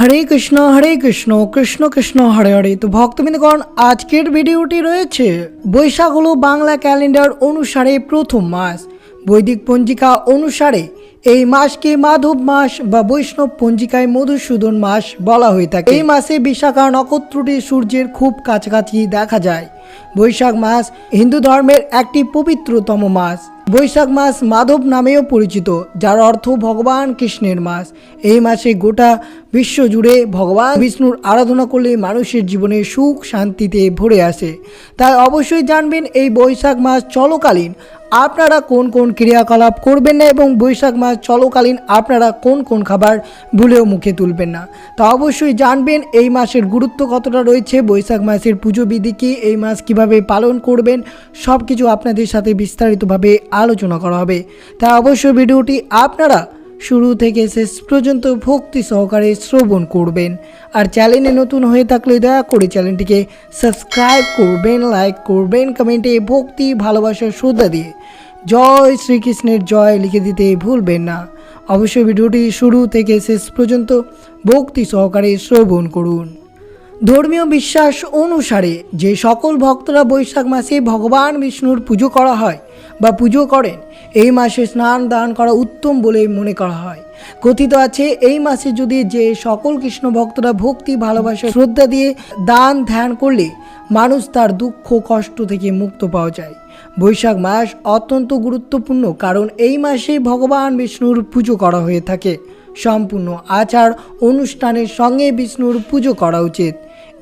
হরে কৃষ্ণ হরে কৃষ্ণ কৃষ্ণ কৃষ্ণ, হরে হরে। তো ভক্তবৃন্দগণ, আজকের ভিডিওটি রয়েছে বৈশাখ হলো বাংলা ক্যালেন্ডার অনুসারে প্রথম মাস। বৈদিক পঞ্জিকা অনুসারে এই মাসকে মাধব মাস বা বৈষ্ণব পঞ্জিকায় মধুসূদন মাস বলা হয়ে থাকে। এই মাসে বিশাখা নক্ষত্রটি সূর্যের খুব কাছাকাছি দেখা যায়। বৈশাখ মাস হিন্দু ধর্মের একটি পবিত্রতম মাস। বৈশাখ মাস মাধব নামেও পরিচিত, যার অর্থ ভগবান কৃষ্ণের মাস। এই মাসে গোটা বিশ্ব জুড়ে ভগবান বিষ্ণুর আরাধনা করলে মানুষের জীবনে সুখ শান্তিতে ভরে আসে। তাই অবশ্যই জানবেন এই বৈশাখ মাস চলকালীন আপনারা কোন কোন ক্রিয়াকলাপ করবেন না এবং বৈশাখ মাস চলকালীন আপনারা কোন কোন খাবার ভুলেও মুখে তুলবেন না? তা অবশ্যই জানবেন, এই মাসের গুরুত্ব কতটা রয়েছে, বৈশাখ মাসের পুজো বিধি কী, এই মাস কীভাবে পালন করবেন সব কিছু আপনাদের সাথে বিস্তারিতভাবে আলোচনা করা হবে। তা অবশ্যই ভিডিওটি আপনারা শুরু থেকে শেষ পর্যন্ত ভক্তি সহকারে শ্রবণ করবেন। আর চ্যানেলে নতুন হয়ে থাকলে দয়া করে চ্যানেলটিকে সাবস্ক্রাইব করবেন, লাইক করবেন, কমেন্টে ভক্তি ভালোবাসার শ্রদ্ধা দিয়ে জয় শ্রীকৃষ্ণের জয় লিখে দিতে ভুলবেন না। অবশ্যই ভিডিওটি শুরু থেকে শেষ পর্যন্ত ভক্তি সহকারে শ্রবণ করুন। ধর্মীয় বিশ্বাস অনুসারে যে সকল ভক্তরা বৈশাখ মাসে ভগবান বিষ্ণুর পুজো করা হয় বা পুজো করেন, এই মাসে স্নান দান করা উত্তম বলে মনে করা হয়। কথিত আছে, এই মাসে যদি যে সকল কৃষ্ণ ভক্তরা ভক্তি, ভালোবাসা, শ্রদ্ধা দিয়ে দান ধ্যান করলে মানুষ তার দুঃখ, কষ্ট থেকে মুক্ত পাওয়া যায়। বৈশাখ মাস অত্যন্ত গুরুত্বপূর্ণ কারণ এই মাসে ভগবান বিষ্ণুর পুজো করা হয়ে থাকে। সম্পূর্ণ আচার অনুষ্ঠানের সঙ্গে বিষ্ণুর পুজো করা উচিত।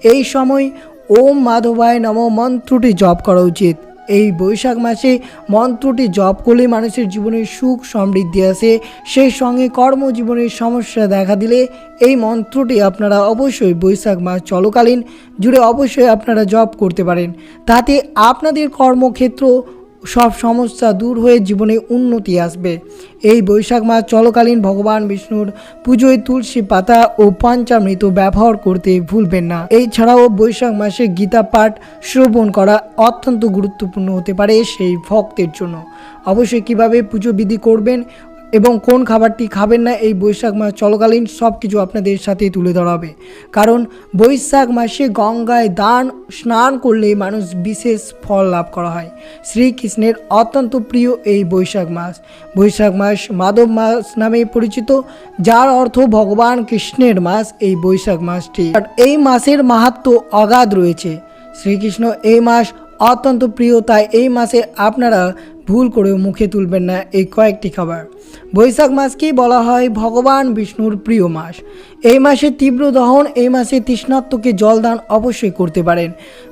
এই সময় ওম মাধবায় নম মন্ত্রটি জপ করা উচিত। এই বৈশাখ মাসে মন্ত্রটি জপ করলে মানুষের জীবনে সুখ সমৃদ্ধি আসে। সেই সঙ্গে কর্মজীবনের সমস্যা দেখা দিলে এই মন্ত্রটি আপনারা অবশ্যই বৈশাখ মাস চলকালীন জুড়ে অবশ্যই আপনারা জপ করতে পারেন। তাতে আপনাদের কর্মক্ষেত্র সব সমস্যা দূর হয়ে জীবনে উন্নতি আসবে। এই বৈশাখ মাস চলকালীন ভগবান বিষ্ণুর পুজোয় তুলসী পাতা ও পঞ্চামৃত ব্যবহার করতে ভুলবেন না। এই ছাড়াও বৈশাখ মাসে গীতা পাঠ শ্রবণ করা অত্যন্ত গুরুত্বপূর্ণ হতে পারে সেই ভক্তের জন্য। অবশ্যই কীভাবে পুজো বিধি করবেন এবং কোন খাবারটি খাবেন না এই বৈশাখ মাস চলকালীন সব কিছু আপনাদের সাথে তুলে ধরা হবে কারণ বৈশাখ মাসে গঙ্গায় দান, স্নান করলে মানুষ বিশেষ ফল লাভ করা হয়। শ্রীকৃষ্ণের অত্যন্ত প্রিয় এই বৈশাখ মাস। বৈশাখ মাস মাধব মাস নামে পরিচিত, যার অর্থ ভগবান কৃষ্ণের মাস এই বৈশাখ মাসটি। এই মাসের মাহাত্ম অগাধ রয়েছে। শ্রীকৃষ্ণ এই মাস অত্যন্ত প্রিয়, তাই এই মাসে আপনারা ভুল করেও মুখে তুলবেন না এই কয়েকটি খাবার। বৈশাখ মাসকেই বলা হয় ভগবান বিষ্ণুর প্রিয় মাস। এই মাসে তীব্র দহন, এই মাসে তৃষ্ণাত্মকে জলদান অবশ্যই করতে পারেন।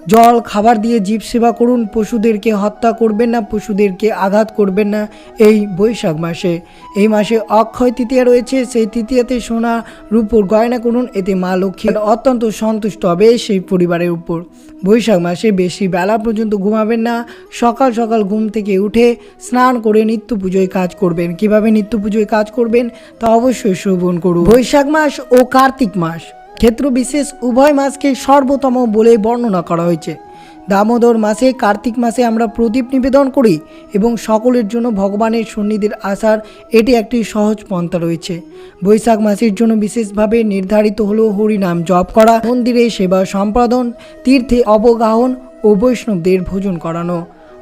জল, খাবার দিয়ে জীব সেবা করুন, পশুদেরকে হত্যা করবেন না, পশুদেরকে আঘাত করবেন না এই বৈশাখ মাসে। এই মাসে অক্ষয় তৃতীয়া রয়েছে, সেই তৃতীয়াতে সোনা রূপোর গয়না করুন, এতে মা লক্ষ্মী অত্যন্ত সন্তুষ্ট হবে সেই পরিবারের উপর। বৈশাখ মাসে বেশি বেলা পর্যন্ত ঘুমাবেন না, সকাল সকাল ঘুম থেকে উঠে স্নান করে নিত্য পুজোয় কাজ করবেন। কীভাবে নিত্য পুজোয় কাজ করবেন, তা অবশ্যই শ্রবণ করুন। বৈশাখ মাস ও কার্তিক মাস, ক্ষেত্র বিশেষ উভয় মাসকে সর্বোত্তম বলে বর্ণনা করা হয়েছে। দামোদর মাসে, কার্তিক মাসে আমরা প্রদীপ নিবেদন করি এবং সকলের জন্য ভগবানের সন্নিধির আসার এটি একটি সহজ পন্থা রয়েছে। বৈশাখ মাসের জন্য বিশেষভাবে নির্ধারিত হল হরিনাম জপ করা, মন্দিরে সেবা সম্পাদন, তীর্থে অবগাহন ও বৈষ্ণবদের ভোজন করানো।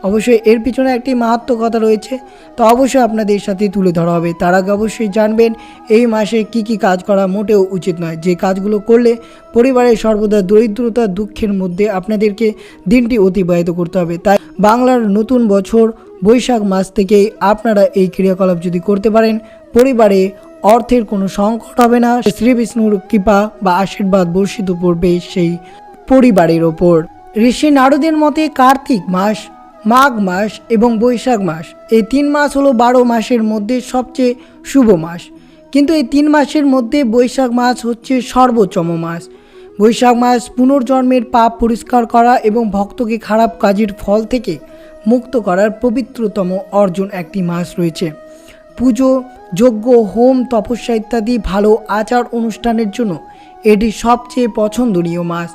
অবশ্যই এর পিছনে একটি মাহাত্ম কথা রয়েছে। তো অবশ্যই আপনাদের সাথে তুলে ধরা হবে। তার আগে অবশ্যই জানবেন, এই মাসে কি কি কাজ করা মোটেও উচিত নয়। যে কাজগুলো করলে পরিবারের সর্বদা দরিদ্রতা, দুঃখের মধ্যে আপনাদেরকে দিনটি অতিবাহিত করতে হবে। তাই বাংলার নতুন বছর, বৈশাখ মাস থেকেই আপনারা এই ক্রিয়াকলাপ যদি করতে পারেন, পরিবারে অর্থের কোনো সংকট হবে না। শ্রী বিষ্ণুর কৃপা বা আশীর্বাদ বর্ষিত পড়বে সেই পরিবারের ওপর। ঋষি নারদের মতে কার্তিক মাস মাঘ মাস এবং বৈশাখ মাস। এই তিন মাস হলো বারো মাসের মধ্যে সবচেয়ে শুভ মাস। কিন্তু এই তিন মাসের মধ্যে বৈশাখ মাস হচ্ছে সর্বোচ্চম মাস। বৈশাখ মাস পুনর্জন্মের পাপ পরিষ্কার করা এবং ভক্তকে খারাপ কাজের ফল থেকে মুক্ত করার পবিত্রতম অর্জন একটি মাস রয়েছে। পুজো, যজ্ঞ, হোম, তপস্যা ইত্যাদি ভালো আচার অনুষ্ঠানের জন্য এটি সবচেয়ে পছন্দনীয় মাস।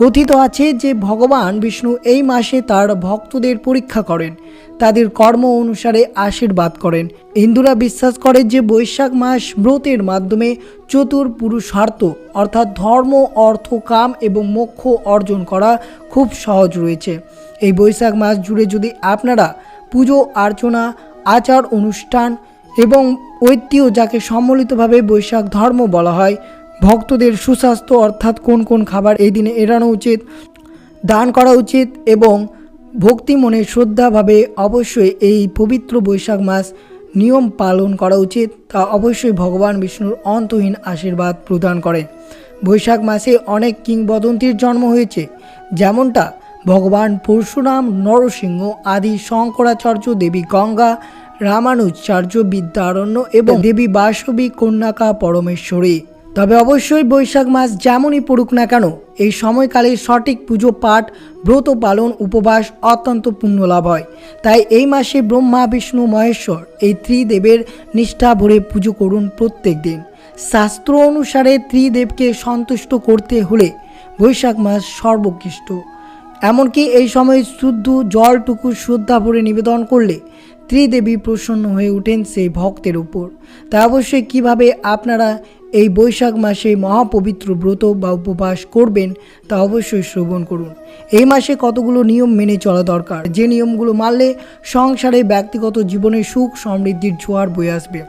কথিত আছে যে ভগবান বিষ্ণু এই মাসে তার ভক্তদের পরীক্ষা করেন। তাদের কর্ম অনুসারে আশীর্বাদ করেন। হিন্দুরা বিশ্বাস করে যে বৈশাখ মাস ব্রতের মাধ্যমে চতুর পুরুষার্থ, অর্থাৎ ধর্ম, অর্থ, কাম এবং মোক্ষ অর্জন করা খুব সহজ রয়েছে। এই বৈশাখ মাস জুড়ে যদি আপনারা পুজো, অর্চনা, আচার অনুষ্ঠান এবং ঐতিহ্য যাকে সম্মিলিতভাবে বৈশাখ ধর্ম বলা হয় ভক্তদের সুস্বাস্থ্য অর্থাৎ কোন কোন খাবার এই দিনে এড়ানো উচিত, দান করা উচিত এবং ভক্তি মনে শ্রদ্ধাভাবে অবশ্যই এই পবিত্র বৈশাখ মাস নিয়ম পালন করা উচিত। তা অবশ্যই ভগবান বিষ্ণুর অন্তহীন আশীর্বাদ প্রদান করে। বৈশাখ মাসে অনেক কিংবদন্তির জন্ম হয়েছে, যেমনটা ভগবান পরশুরাম, নরসিংহ আদি শঙ্করাচার্য, দেবী গঙ্গা, রামানুজাচার্য, বিদ্যারণ্য এবং দেবী বাসবী, কন্যাকা, পরমেশ্বরী। তবে অবশ্যই বৈশাখ মাস যেমনই পড়ুক না কেন, এই সময়কালে সঠিক পুজো পাঠ, ব্রত পালন, উপবাস অত্যন্ত পুণ্য লাভ হয়। তাই এই মাসে ব্রহ্মা, বিষ্ণু, মহেশ্বর এই ত্রিদেবের নিষ্ঠা ভরে পুজো করুন প্রত্যেক দিন। শাস্ত্র অনুসারে ত্রিদেবকে সন্তুষ্ট করতে হলে বৈশাখ মাস সর্বোৎকৃষ্ট। এমনকি এই সময় শুদ্ধ জলটুকু শ্রদ্ধা ভরে নিবেদন করলে ত্রিদেবী প্রসন্ন হয়ে ওঠেন সেই ভক্তের উপর। তা অবশ্যই কীভাবে আপনারা এই বৈশাখ মাসে মহাপবিত্র ব্রত বা উপবাস করবেন তা অবশ্যই শ্রবণ করুন। এই মাসে কতগুলো নিয়ম মেনে চলা দরকার? যে নিয়মগুলো মানলে সংসারে ব্যক্তিগত জীবনে সুখ সমৃদ্ধির জোয়ার বয়ে আসবে।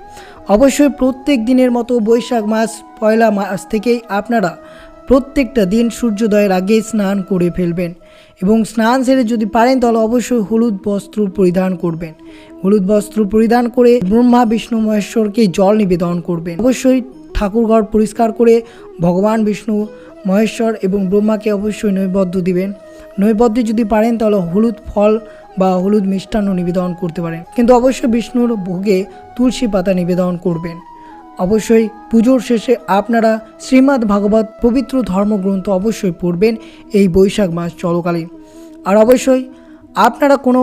অবশ্যই প্রত্যেক দিনের মতো বৈশাখ মাস পয়লা মাস থেকেই আপনারা প্রত্যেকটা দিন সূর্যোদয়ের আগে স্নান করে ফেলবেন এবং স্নান সেরে যদি পারেন তাহলে অবশ্যই হলুদ বস্ত্র পরিধান করবেন। হলুদ বস্ত্র পরিধান করে ব্রহ্মা, বিষ্ণু, মহেশ্বরকে জল নিবেদন করবেন। অবশ্যই ঠাকুরঘর পরিষ্কার করে ভগবান, বিষ্ণু, মহেশ্বর এবং ব্রহ্মাকে অবশ্যই নৈবদ্য দিবেন। নৈবদ্য যদি পারেন, তাহলে হলুদ ফল বা হলুদ মিষ্টান্ন নিবেদন করতে পারেন। কিন্তু অবশ্যই বিষ্ণুর ভোগে তুলসী পাতা নিবেদন করবেন। অবশ্যই পুজোর শেষে আপনারা শ্রীমদ্ ভাগবত পবিত্র ধর্মগ্রন্থ অবশ্যই পড়বেন, এই বৈশাখ মাস চলকালীন আর অবশ্যই আপনারা কোনো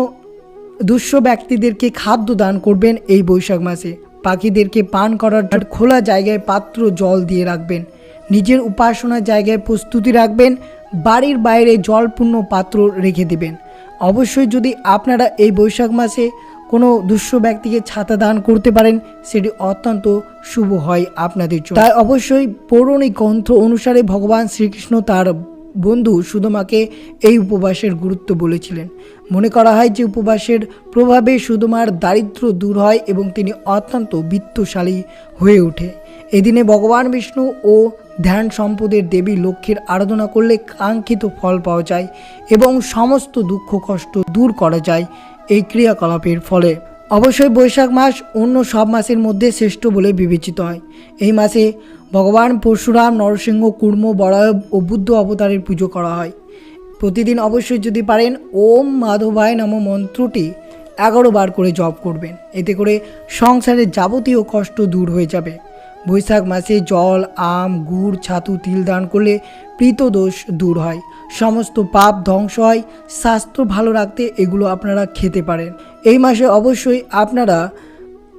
দুঃস্থ ব্যক্তিদেরকে খাদ্য দান করবেন এই বৈশাখ মাসে। পাখিদেরকে পান করার খোলা জায়গায় পাত্র জল দিয়ে রাখবেন। নিজের উপাসনার জায়গায় প্রস্তুতি রাখবেন। বাড়ির বাইরে জলপূর্ণ পাত্র রেখে দেবেন। অবশ্যই যদি আপনারা এই বৈশাখ মাসে কোনো দুঃস্থ ব্যক্তিকে ছাতা দান করতে পারেন, সেটি অত্যন্ত শুভ হয় আপনাদের জন্য। তাই অবশ্যই পৌরাণিক গ্রন্থ অনুসারে ভগবান শ্রীকৃষ্ণ তার বন্ধু সুদমাকে এই উপবাসের গুরুত্ব বলেছিলেন। মনে করা হয় যে উপবাসের প্রভাবে সুদমার দারিদ্র দূর হয় এবং তিনি অত্যন্ত বিত্তশালী হয়ে ওঠে। এদিনে ভগবান বিষ্ণু ও ধ্যান সম্পদের দেবী লক্ষ্মীর আরাধনা করলে কাঙ্ক্ষিত ফল পাওয়া যায় এবং সমস্ত দুঃখ কষ্ট দূর করা যায়। এই ক্রিয়াকলাপের ফলে অবশ্যই বৈশাখ মাস অন্য সব মাসের মধ্যে শ্রেষ্ঠ বলে বিবেচিত হয়। এই মাসে ভগবান পরশুরাম, নরসিংহ, কুর্ম বরায় ও বুদ্ধ অবতারের পুজো করা হয়। প্রতিদিন অবশ্যই যদি পারেন, ওম মাধবায় নাম মন্ত্রটি এগারো বার করে জপ করবেন। এতে করে সংসারের যাবতীয় কষ্ট দূর হয়ে যাবে। বৈশাখ মাসে জল, আম, গুড়, ছাতু, তিল দান করলে প্রীত দোষ দূর হয়। সমস্ত পাপ ধ্বংস হয়। স্বাস্থ্য ভালো রাখতে এগুলো আপনারা খেতে পারেন। এই মাসে অবশ্যই আপনারা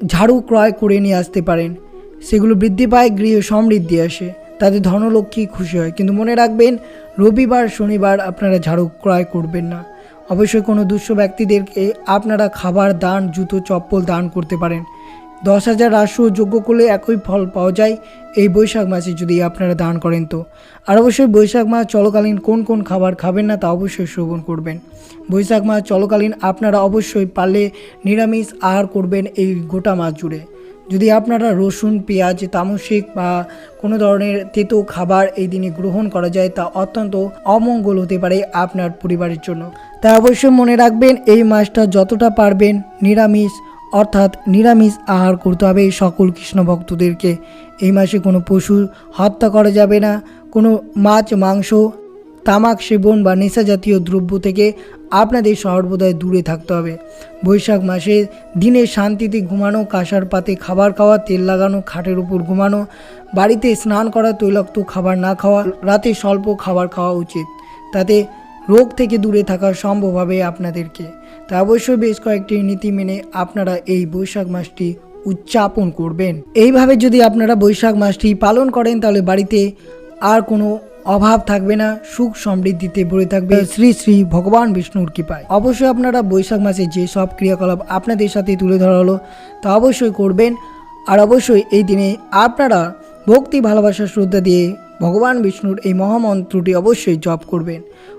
ঝাড়ু ক্রয় করে নিয়ে আসতে পারেন। সেগুলো বৃদ্ধি পায়, গৃহ সমৃদ্ধি আসে। তাদের ধনলক্ষ্মী খুশি হয়। কিন্তু মনে রাখবেন, রবিবার, শনিবার আপনারা ঝাড়ু ক্রয় করবেন না। অবশ্যই কোনো দুঃস্থ ব্যক্তিদেরকে আপনারা খাবার, দান, জুতো, চপ্পল দান করতে পারেন। দশ হাজার রাষ্ট্র যোগ্য করলে একই ফল পাওয়া যায়। এই বৈশাখ মাসে যদি আপনারা দান করেন তো। আর অবশ্যই বৈশাখ মাস চলকালীন কোন কোন খাবার খাবেন না তা অবশ্যই শ্রবণ করবেন। বৈশাখ মাস চলকালীন আপনারা অবশ্যই পারলে নিরামিষ আহার করবেন এই গোটা মাস জুড়ে। যদি আপনারা রসুন, পেঁয়াজ, তামসিক বা কোনো ধরনের তেতো খাবার এই দিনে গ্রহণ করা যায় তা অত্যন্ত অমঙ্গল হতে পারে আপনার পরিবারের জন্য। তাই অবশ্যই মনে রাখবেন এই মাসটা যতটা পারবেন নিরামিষ অর্থাৎ নিরামিষ আহার করতে হবে সকল কৃষ্ণ ভক্তদেরকে এই মাসে কোনো পশু হত্যা করা যাবে না। কোনো মাছ, মাংস, তামাক সেবন বা নেশা জাতীয় দ্রব্য থেকে আপনাদের সর্বদাই দূরে থাকতে হবে। বৈশাখ মাসে দিনে শান্তিতে ঘুমানো, কাঁসার পাতে খাবার খাওয়া, তেল লাগানো, খাটের উপর ঘুমানো, বাড়িতে স্নান করা, তৈলাক্ত খাবার না খাওয়া, রাতে স্বল্প খাবার খাওয়া উচিত। তাতে রোগ থেকে দূরে থাকা সম্ভব হবে আপনাদেরকে। তা অবশ্যই বেশ কয়েকটি নীতি মেনে আপনারা এই বৈশাখ মাসটি উদযাপন করবেন। এইভাবে যদি আপনারা বৈশাখ মাসটি পালন করেন, তাহলে বাড়িতে আর কোনো অভাব থাকবে না, সুখ সমৃদ্ধিতে ভরে থাকবে। শ্রী শ্রী ভগবান বিষ্ণুর কৃপায়। অবশ্যই আপনারা বৈশাখ মাসে যে সব ক্রিয়াকলাপ আপনাদের সাথে তুলে ধরা হলো, তা অবশ্যই করবেন। আর অবশ্যই এই দিনে আপনারা ভক্তি, ভালোবাসা, শ্রদ্ধা দিয়ে ভগবান বিষ্ণুর এই মহামন্ত্রটি অবশ্যই জপ করবেন।